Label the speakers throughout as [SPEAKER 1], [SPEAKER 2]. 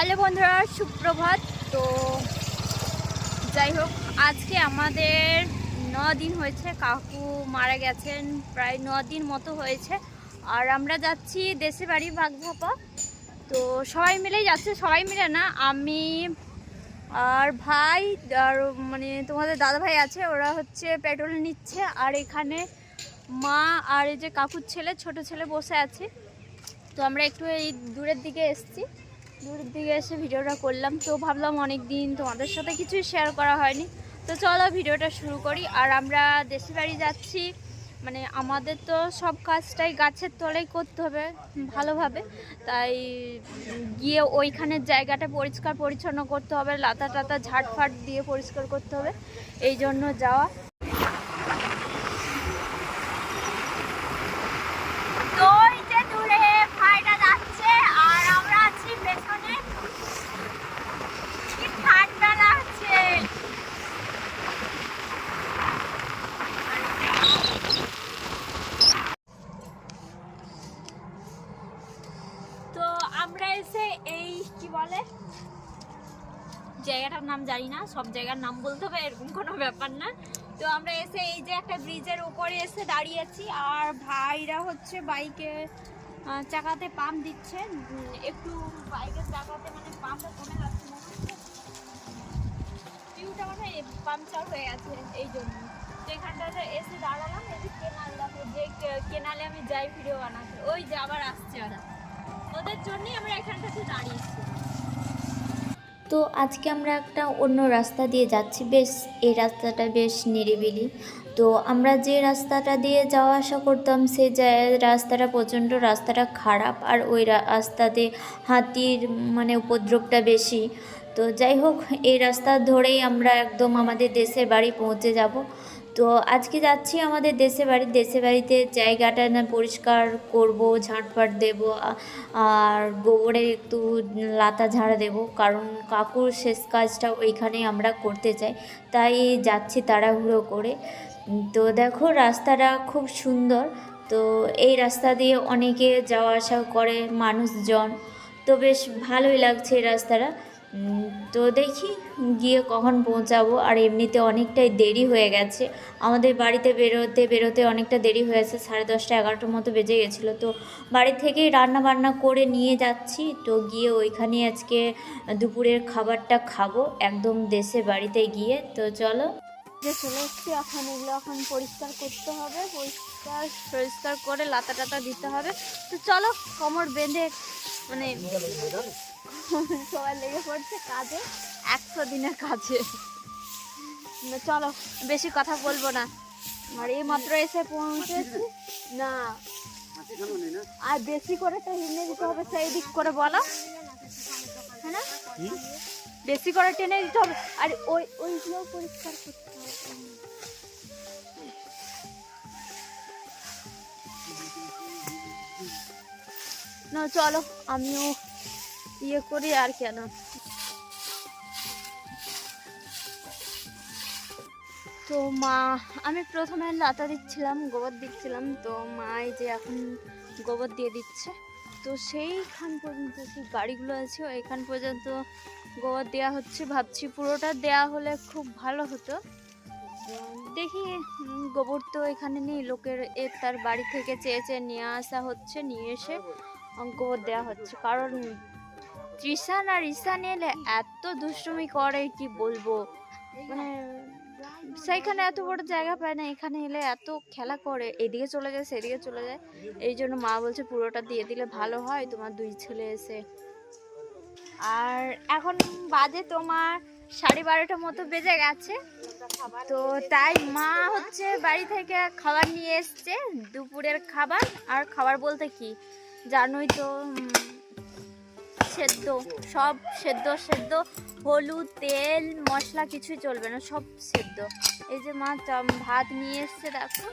[SPEAKER 1] Hello বন্ধুরা, সুপ্রভাত। তো যাই হোক, আজকে আমাদের ন দিন হয়েছে। কাকু মারা গেছেন, প্রায় ন দিন মতো হয়েছে। আর আমরা যাচ্ছি দেশে বাড়ি বাগধাপা। তো সবাই মিলেই যাচ্ছে, সবাই মিলে না, আমি আর ভাই, আর মানে তোমাদের দাদা ভাই আছে, ওরা হচ্ছে পেট্রোল নিচ্ছে। আর এখানে মা আর এই যে কাকুর ছেলে, ছোট ছেলে বসে আছে। তো আমরা একটু এই দূরের দিকে এসেছি। দূরের দিকে এসে ভিডিওটা করলাম। তো ভাবলাম অনেক দিন তোমাদের সাথে কিছুই শেয়ার করা হয়নি। তো চলো ভিডিওটা শুরু করি। আর আমরা দেশি বাড়ি যাচ্ছি। মানে আমাদের তো সব কাজটাই গাছের তলেই করতে হবে ভালোভাবে। তাই গিয়ে ওইখানের জায়গাটা পরিষ্কার পরিচ্ছন্ন করতে হবে। লাতা টাতা ঝাড়ফাট দিয়ে পরিষ্কার করতে হবে। এই জন্য যাওয়া তো এই যে দূরে ভাইটা যাচ্ছে আর আমরা আছি পেছনে কি ঠান্ডা লাগছে তো আমরা এসে এই কি বলে জায়গাটার নাম জানি না, সব জায়গার নাম বলতে হবে, এরকম কোনো ব্যাপার না। তো আমরা এসে এই যে একটা ব্রিজের উপরে এসে দাঁড়িয়েছি আর ভাইরা হচ্ছে বাইকে চাকাতে পাম্প দিচ্ছে। একটু বাইকের চাকাতে মানে পাম্পটা কমে যাচ্ছে টিউটা মানে পাংচার হয়ে গেছে এই জন্য। তো এখানটাতে এসে দাঁড়ালাম, এই যে কেনাল যে কেনালে আমি যাই ভিডিও বানাতে, ওই যে আবার আসছে ওরা। ওদের জন্যই আমরা এখানটাতে দাঁড়িয়েছি।
[SPEAKER 2] তো আজকে আমরা একটা অন্য রাস্তা দিয়ে যাচ্ছি। বেশ, এই রাস্তাটা বেশ নিরিবিলি। তো আমরা যে রাস্তাটা দিয়ে যাওয়া আসা করতাম, সে রাস্তাটা প্রচণ্ড রাস্তাটা খারাপ আর ওই রাস্তাতে হাতির মানে উপদ্রবটা বেশি। তো যাই হোক, এই রাস্তা ধরেই আমরা একদম আমাদের দেশের বাড়ি পৌঁছে যাব। তো আজকে যাচ্ছি আমাদের দেশে বাড়ি দেশে বাড়িতে জায়গাটা না পরিষ্কার করব, ঝাঁটফাট দেব আর গোবরের একটু লাতা ঝাড়া দেব, কারণ কাকুর শেষ কাজটা ওইখানে আমরা করতে চাই, তাই যাচ্ছি তাড়াহুড়ো করে। তো দেখো রাস্তাটা খুব সুন্দর, তো এই রাস্তা দিয়ে অনেকে যাওয়া আসা করে মানুষজন, তো বেশ ভালোই লাগছে এই রাস্তাটা। তো দেখি গিয়ে কখন পৌঁছাবো। আর এমনিতে অনেকটাই দেরি হয়ে গেছে। আমাদের বাড়িতে বেরোতে বেরোতে অনেকটা দেরি হয়েছে সাড়ে দশটা এগারোটার মতো বেজে গেছিল। তো বাড়ি থেকেই রান্না বান্না করে নিয়ে যাচ্ছি। তো গিয়ে ওইখানে আজকে দুপুরের খাবারটা খাব একদম দেশে বাড়িতে গিয়ে। তো চলো।
[SPEAKER 1] যে চলে এসেছি, এখন এগুলো এখন পরিষ্কার করতে হবে। পরিষ্কার পরিষ্কার করে লাতা টাতা দিতে হবে। তো চলো, কোমর বেঁধে মানে সবাই লেগে পড়ছে কাজে একশো দিনের কাজে। না, চলো বেশি কথা বলব না। আর এই মাত্র এসে পৌঁছেছি। না আর বেশি করে তো হিনে দিতে হবে সেই দিক করে বলো। হ্যাঁ না? বেশি করে টেনে দিতে হবে। আর ওই ওইগুলো পরিষ্কার করতে হবে। না চলো আমিও ইয়ে করি আর কেন? তো মা, আমি প্রথমে লাতা দিচ্ছিলাম, গোবর দিচ্ছিলাম। তো মা যে এখন গোবর দিয়ে দিচ্ছে। তো সেইখান পর্যন্ত সেই গাড়িগুলো আছে, ওইখান পর্যন্ত গোবর দেওয়া হচ্ছে। ভাবছি পুরোটা দেওয়া হলে খুব ভালো হতো। দেখি গোবর তো এখানে নেই। লোকের এ তার বাড়ি থেকে চেয়ে চেয়ে নিয়ে আসা হচ্ছে, নিয়ে এসে গোবর দেওয়া হচ্ছে। কারণ তৃষান আর ঈশান এলে এত দুষ্টুমি করে, কি বলব? মানে সেইখানে এত বড় জায়গা পায় না, এখানে এলে এত খেলা করে, এদিকে চলে যায়, সেদিকে চলে যায়। এই জন্য মা বলছে, পুরোটা দিয়ে দিলে ভালো হয়, তোমার দুই ছেলে এসে। আর এখন বাজে তোমার সাড়ে বারোটার মতো বেজে গেছে। তো তাই মা হচ্ছে বাড়ি থেকে খাবার নিয়ে এসছে, দুপুরের খাবার। আর খাবার বলতে কি? জানোই তো সেদ্ধ, সব সেদ্ধ সেদ্ধ, হলুদ, তেল, মশলা কিছুই চলবে না, সব সেদ্ধ। এই যে মা ভাত নিয়ে এসছে, দেখো।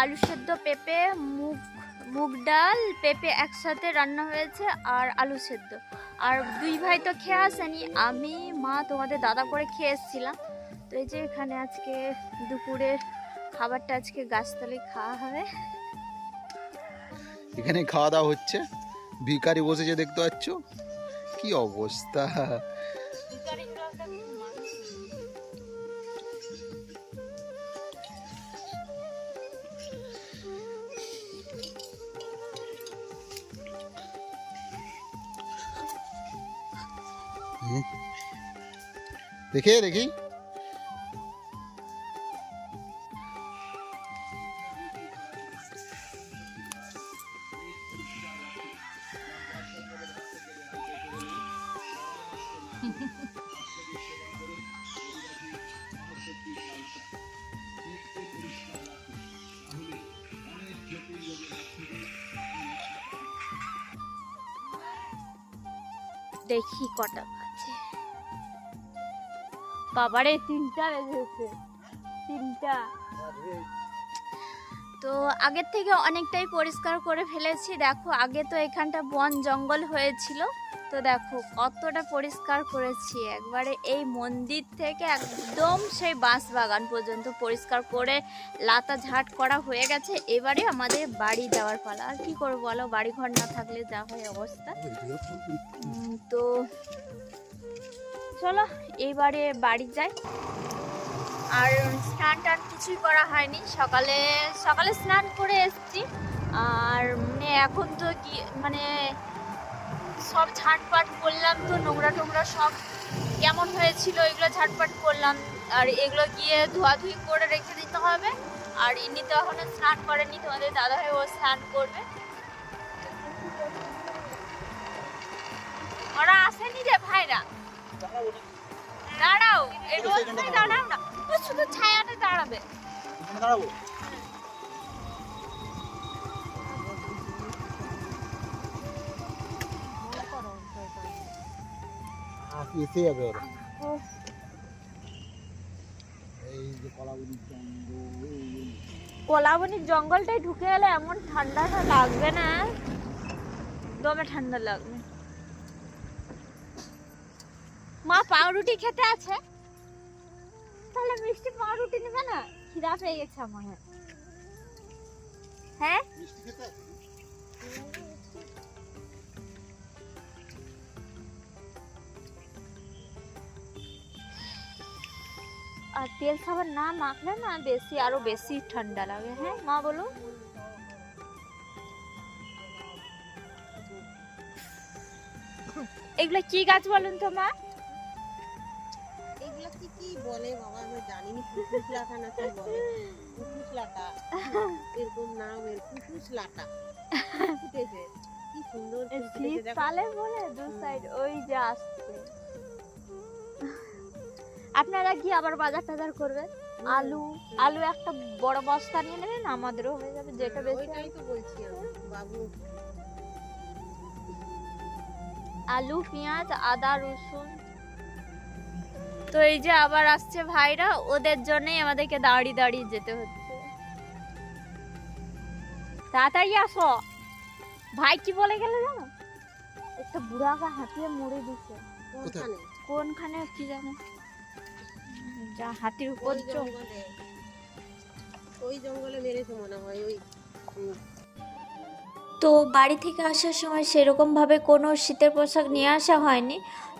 [SPEAKER 1] আলু সেদ্ধ, পেঁপে, মুগ মুগ ডাল, পেঁপে একসাথে রান্না হয়েছে আর আলু সেদ্ধ। আর দুই ভাই তো খেয়ে আসেনি, আমি, মা, তোমাদের দাদা করে খেয়ে এসেছিলাম। তো এই যে এখানে আজকে দুপুরের খাবারটা আজকে গাছতলে খাওয়া হবে।
[SPEAKER 3] এখানে খাওয়া দাওয়া হচ্ছে। ভিখারি বসেছে দেখতে পাচ্ছ? কি অবস্থা? দেখে দেখি।
[SPEAKER 1] দেখি কটা বাজে। বাবারে, তিনটা বেজেছে। তিনটা। তো আগের থেকে অনেকটাই পরিষ্কার করে ফেলেছি। দেখো, আগে তো এখানটা বন জঙ্গল হয়েছিল। তো দেখো, কতটা পরিষ্কার করেছি। একবারে এই মন্দির থেকে একদম সেই বাঁশ বাগান পর্যন্ত পরিষ্কার করে লাতা ঝাট করা হয়ে গেছে। এবারে আমাদের বাড়ি যাওয়ার পালা। আর কি করব বলো? বাড়ি ঘর না থাকলে যা হয় অবস্থা। তো চলো এইবারে বাড়ি যাই। আর স্নান টান কিছুই করা হয়নি। সকালে সকালে স্নান করে এসেছি। আর মানে এখন তো কি মানে সব ঝাটপাট করলাম তো, নোংরা টোংরা সব কেমন হয়েছিল এগুলো ঝাটপাট করলাম। আর এগুলো গিয়ে ধোয়াধুয়ি করে রেখে দিতে হবে। আর ইনি তো এখনও স্নান করেনি, তোমাদের দাদা ভাই ও স্নান করবে। ওরা আসেনি রে ভাইরা। দাঁড়াও এই রোদটাই দাঁড়াও না। শুধু ছায়াতে দাঁড়াবে?
[SPEAKER 3] এসে যাবে ওরা। এই যে কলাগুলির জঙ্গল
[SPEAKER 1] কলাবনির জঙ্গলটাই ঢুকে গেলে এমন ঠান্ডাটা লাগবে না দমে ঠান্ডা লাগবে। মা পাউরুটি খেতে আছে? তাহলে মিষ্টি পাউরুটি নেবে না? খিদা পেয়ে গেছে আমার। হ্যাঁ?
[SPEAKER 3] মিষ্টি খেতে
[SPEAKER 1] তেল সাবান না মাখলে না বেশি আরও বেশি ঠান্ডা লাগে। হ্যাঁ মা বলো। এগুলো কি গাছ বলুন তো মা?
[SPEAKER 4] এগুলা কি কি বলে বাবা? আমি জানিনি কুকুস লাটা না কি বলে? কুকুস লাটা এরকম নাম এর কুকুস লাটা ফুটেছে। কি সুন্দর।
[SPEAKER 1] শীতকালে বলে দু সাইড ওই যে আসছে। আপনারা কি আবার বাজার টাজার করবেন? আলু আলু একটা বড় বস্তা নিয়ে নেবেন আমাদেরও হয়ে যাবে যেটা বেশি
[SPEAKER 4] ওইটাই তো বলছি বাবু।
[SPEAKER 1] আলু পেঁয়াজ আদা রসুন। তো এই যে আবার আসছে ভাইরা ওদের জন্যই আমাদেরকে দাঁড়িয়ে দাঁড়িয়ে যেতে হচ্ছে। তাড়াতাড়ি আসো। ভাই কি বলে গেলে জানো? একটা বুড়াকে হাতিয়ে মরে দিছে
[SPEAKER 4] কোনখানে
[SPEAKER 1] কোনখানে কি জানো? যা হাতির উপর
[SPEAKER 4] ওই জঙ্গলে। ওই জঙ্গলে মেরেছে মনে হয় ওই
[SPEAKER 2] তো বাড়ি থেকে আসার সময় সেরকমভাবে কোনো শীতের পোশাক নিয়ে আসা হয়নি।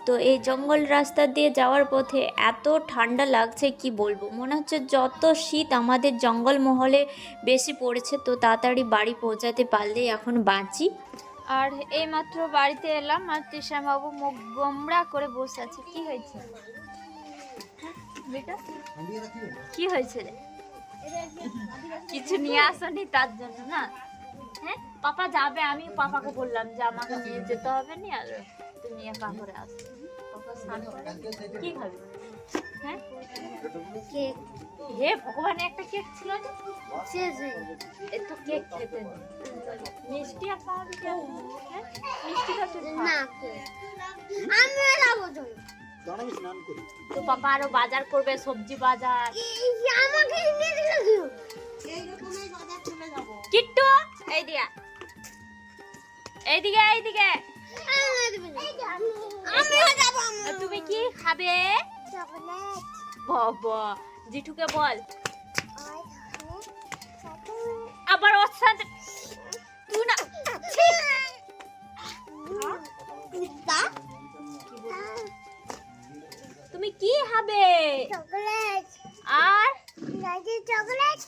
[SPEAKER 2] তো এই জঙ্গল রাস্তা দিয়ে যাওয়ার পথে এত ঠান্ডা লাগছে কি বলব? মনে হচ্ছে যত শীত আমাদের জঙ্গল মহলে বেশি পড়েছে তো তাড়াতাড়ি বাড়ি পৌঁছাতে পারলেই এখন বাঁচি।
[SPEAKER 1] আর এই মাত্র বাড়িতে এলাম আর তৃষা বাবু মুখ গোমড়া করে বসে আছে। কি হয়েছে? হ্যাঁ, কি হয়েছে রে? কিছু নিয়ে আসনি তার জন্য না? হ্যাঁ? পাপা যাবে আমি পাপাকে বললাম যে আমাকে নিয়ে যেতে হবে নি আর তুমি একা করে আসো কি খাবি? হ্যাঁ? কেক। হে ভগবান একটা কেক ছিল যে? শেষ হয়ে গেছে। এ তো কেক খেতে মিষ্টি আর হ্যাঁ? মিষ্টি না
[SPEAKER 3] দাঁড়া আমি স্নান করি।
[SPEAKER 1] তো পাপা আরও বাজার করবে সবজি বাজার।
[SPEAKER 4] এইরকমই বাজার চলে যাব।
[SPEAKER 1] কিট্টু এই দিয়া এইদিকে এইদিকে। আর তুমি কি খাবে? বাবা জিঠুকে বল। আবার ওর সাথে কি হবে? চকলেট। আর?
[SPEAKER 2] চকলেট।